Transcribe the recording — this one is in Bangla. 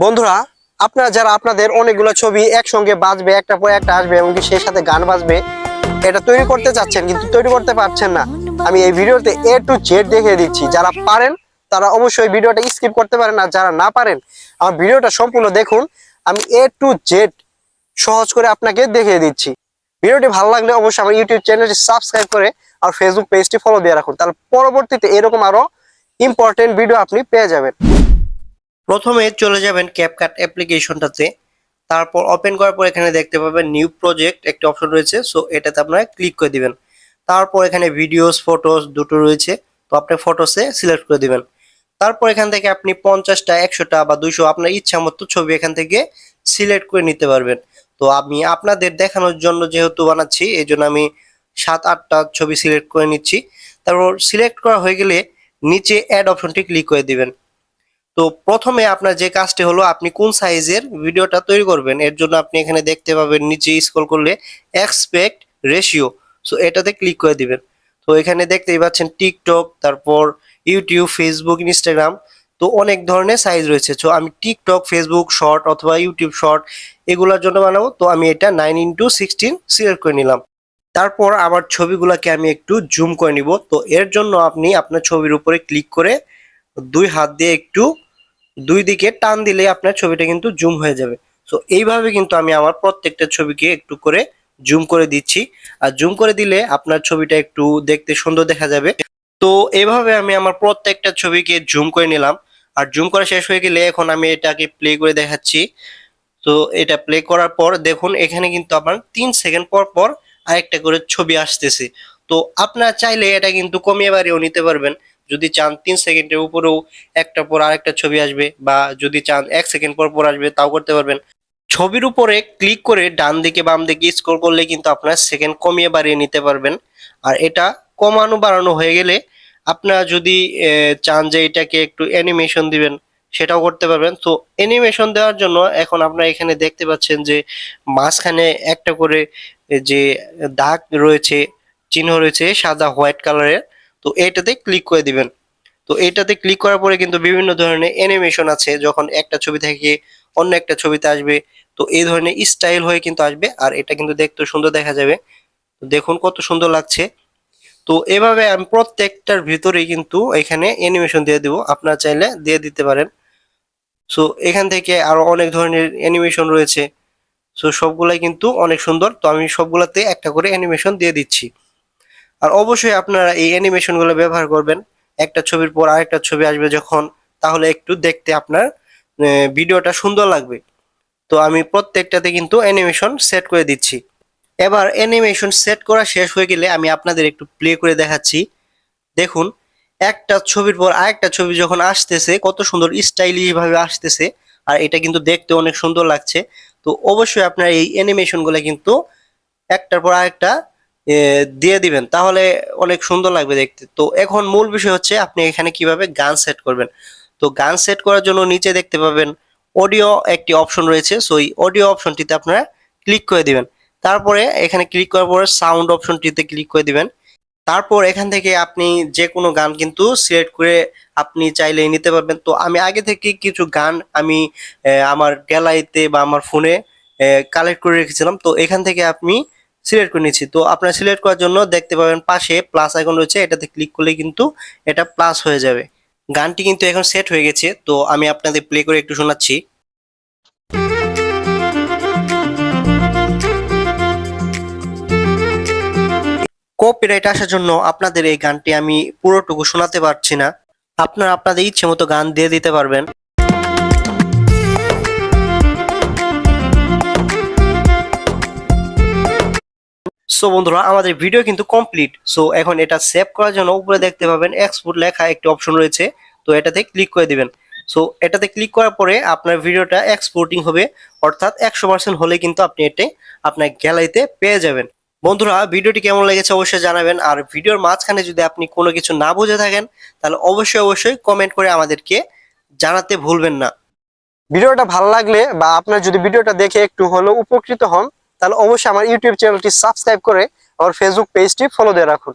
বন্ধুরা, আপনারা যারা আপনাদের অনেকগুলো ছবি একসঙ্গে বাজবে, একটা পর একটা আসবে এবং কি সেই সাথে গান বাজবে, এটা তৈরি করতে চাচ্ছেন কিন্তু তৈরি করতে পারছেন না। আমি এই ভিডিওতে এ টু জেড দেখিয়ে দিচ্ছি। যারা পারেন, তারা অবশ্যই ভিডিওটা স্কিপ করতে পারেন আর যারা না পারেন, আমার ভিডিওটা সম্পূর্ণ দেখুন। আমি এ টু জেড সহজ করে আপনাকে দেখিয়ে দিচ্ছি। ভিডিওটি ভালো লাগলে অবশ্যই আমার ইউটিউব চ্যানেলটি সাবস্ক্রাইব করে আর ফেসবুক পেজটি ফলো দিয়ে রাখুন। তাহলে পরবর্তীতে এরকম আরও ইম্পর্টেন্ট ভিডিও আপনি পেয়ে যাবেন। প্রথমে চলে যাবেন ক্যাপকাট অ্যাপ্লিকেশনটাতে। তারপর ওপেন করার পর এখানে দেখতে পাবেন নিউ প্রজেক্ট একটি অপশন রয়েছে সো এটাতে আপনারা ক্লিক করে দিবেন। তারপর এখানে ভিডিওস ফটোস দুটো রয়েছে, তো আপনি ফটোসে সিলেক্ট করে দিবেন। তারপর এখান থেকে আপনি পঞ্চাশটা, একশোটা বা দুইশো আপনার ইচ্ছা মতো ছবি এখান থেকে সিলেক্ট করে নিতে পারবেন। তো আমি আপনাদের দেখানোর জন্য যেহেতু বানাচ্ছি, এই জন্য আমি সাত, আটটা ছবি সিলেক্ট করে নিচ্ছি। তারপর সিলেক্ট করা হয়ে গেলে নিচে অ্যাড অপশনটি ক্লিক করে দিবেন। তো প্রথমে আপনার যে কাজটি হলো, আপনি কোন সাইজের ভিডিওটা তৈরি করবেন, এর জন্য আপনি এখানে দেখতে পাবেন, নিচে স্ক্রল করলে এক্সপেক্ট রেশিও সো এটাতে ক্লিক করে দিবেন। তো এখানে দেখতেই পাচ্ছেন টিকটক তারপর ইউটিউব ফেসবুক ইনস্টাগ্রাম তো অনেক ধরনের সাইজ রয়েছে। তো আমি টিকটক ফেসবুক শর্ট অথবা ইউটিউব শর্ট এগুলোর জন্য বানাবো, তো আমি এটা নাইন ইন্টু সিক্সটিন সিলেক্ট করে নিলাম। তারপর আমার ছবিগুলোকে আমি একটু জুম করে নিব, তো এর জন্য আপনি আপনার ছবির উপরে ক্লিক করে দুই হাত দিয়ে একটু দুই দিকে টান দিলে আপনার ছবিটা কিন্তু জুম হয়ে যাবে। সো এইভাবে কিন্তু আমি আমার প্রত্যেকটা ছবিকে একটু করে জুম করে দিচ্ছি। আর জুম করে দিলে আপনার ছবিটা একটু দেখতে সুন্দর দেখা যাবে। তো, এভাবে আমি আমার প্রত্যেকটা ছবিকে জুম করে নিলাম। আর জুম করা শেষ হয়ে গেলে এখন আমি এটাকে প্লে করে দেখাচ্ছি। তো, এটা প্লে করার পর দেখুন, এখানে কিন্তু আপনার তিন সেকেন্ড পর পর আরেকটা করে ছবি আসতেছে। তো, আপনারা চাইলে এটা কিন্তু কমিয়ে বাড়িয়েও নিতে পারবেন। যদি চান তিন সেকেন্ডের উপরেও একটা পর আরেকটা ছবি আসবে বা যদি চান এক সেকেন্ড পর পর আসবে, তাও করতে পারবেন। ছবির উপরে ক্লিক করে ডান দিকে বাম দিকে স্ক্রল করলে কিন্তু আপনার সেকেন্ড কমিয়ে বাড়িয়ে নিতে পারবেন। আর এটা কমানো বাড়ানো হয়ে গেলে আপনারা যদি চান যে এটাকে একটু অ্যানিমেশন দিবেন, সেটাও করতে পারবেন। তো অ্যানিমেশন দেওয়ার জন্য এখন আপনারা এখানে দেখতে পাচ্ছেন যে মাঝখানে একটা করে যে দাগ রয়েছে, চিহ্ন রয়েছে, সাদা হোয়াইট কালারের। তো এটাতে ক্লিক করে দিবেন। তো এটাতে ক্লিক করার পরে কিন্তু বিভিন্ন ধরনের অ্যানিমেশন আছে, যখন একটা ছবি থেকে অন্য একটা ছবিতে আসবে। তো এই ধরনের স্টাইল হয়ে কিন্তু আসবে, আর এটা কিন্তু দেখতে সুন্দর দেখা যাবে। দেখুন কত সুন্দর লাগছে। তো এভাবে আমি প্রত্যেকটার ভিতরেই কিন্তু এখানে অ্যানিমেশন দিয়ে দিব, আপনারা চাইলে দিয়ে দিতে পারেন। সো এখান থেকে আরও অনেক ধরনের অ্যানিমেশন রয়েছে। সো সবগুলাই কিন্তু অনেক সুন্দর। তো আমি সবগুলাতে একটা করে অ্যানিমেশন দিয়ে দিচ্ছি। আর অবশ্যই আপনারা এই অ্যানিমেশনগুলো ব্যবহার করবেন। একটা ছবির পর আরেকটা ছবি আসবে যখন, তাহলে একটু দেখতে আপনার ভিডিওটা সুন্দর লাগবে। তো আমি প্রত্যেকটাতে কিন্তু অ্যানিমেশন সেট করে দিচ্ছি। এবার অ্যানিমেশন সেট করা শেষ হয়ে গেলে আমি আপনাদের একটু প্লে করে দেখাচ্ছি। দেখুন, একটা ছবির পর আরেকটা ছবি যখন আসতেছে, কত সুন্দর স্টাইলিশ ভাবে আসতেছে, আর এটা কিন্তু দেখতে অনেক সুন্দর লাগছে। তো অবশ্যই আপনার এই অ্যানিমেশনগুলো কিন্তু একটার পর আরেকটা দিয়ে দিবেন, তাহলে অনেক সুন্দর লাগবে দেখতে। তো এখন মূল বিষয় হচ্ছে আপনি এখানে কীভাবে গান সেট করবেন। তো গান সেট করার জন্য নিচে দেখতে পাবেন অডিও একটি অপশন রয়েছে সো এই অডিও অপশনটিতে আপনারা ক্লিক করে দিবেন। তারপরে এখানে ক্লিক করার পরে সাউন্ড অপশনটিতে ক্লিক করে দিবেন। তারপর এখান থেকে আপনি যে কোনো গান কিন্তু সিলেক্ট করে আপনি চাইলে নিতে পারবেন। তো আমি আগে থেকে কিছু গান আমি আমার গ্যালারিতে বা আমার ফোনে কালেক্ট করে রেখেছিলাম। তো এখান থেকে আপনি সিলেক্ট করে নিচ্ছি তো আপনার সিলেক্ট করার জন্য দেখতে পাবেন পাশে প্লাস আইকন রয়েছে, এটাতে ক্লিক করলে কিন্তু এটা প্লাস হয়ে যাবে। গানটি কিন্তু এখন সেট হয়ে গেছে, তো আমি আপনাদের প্লে করে একটু শোনাচ্ছি। কপিরাইট আসার জন্য আপনাদের এই গানটি আমি পুরোটুকু শোনাতে পারছি না। আপনারা আপনাদের ইচ্ছে মতো গান দিয়ে দিতে পারবেন। সো বন্ধুরা, আমাদের ভিডিও কিন্তু কমপ্লিট সো এখন এটা সেভ করার জন্য উপরে দেখতে পাবেন এক্সপোর্ট লেখা একটি অপশন রয়েছে। তো এটাতে ক্লিক করে দিবেন। সো এটাতে ক্লিক করার পরে আপনার ভিডিওটা এক্সপোর্টিং হবে। অর্থাৎ একশো পার্সেন্ট হলে কিন্তু আপনি এতে আপনার গ্যালারিতে পেয়ে যাবেন। বন্ধুরা ভিডিওটি কেমন লেগেছে অবশ্যই জানাবেন। আর ভিডিওর মাঝখানে যদি আপনি কোনো কিছু না বুঝে থাকেন, তাহলে অবশ্যই অবশ্যই কমেন্ট করে আমাদেরকে জানাতে ভুলবেন না। ভিডিওটা ভালো লাগলে বা আপনার যদি ভিডিওটা দেখে একটু হলেও উপকৃত হন তাহলে অবশ্যই আমার ইউটিউব চ্যানেলটি সাবস্ক্রাইব করে আমার ফেসবুক পেজটি ফলো দিয়ে রাখুন।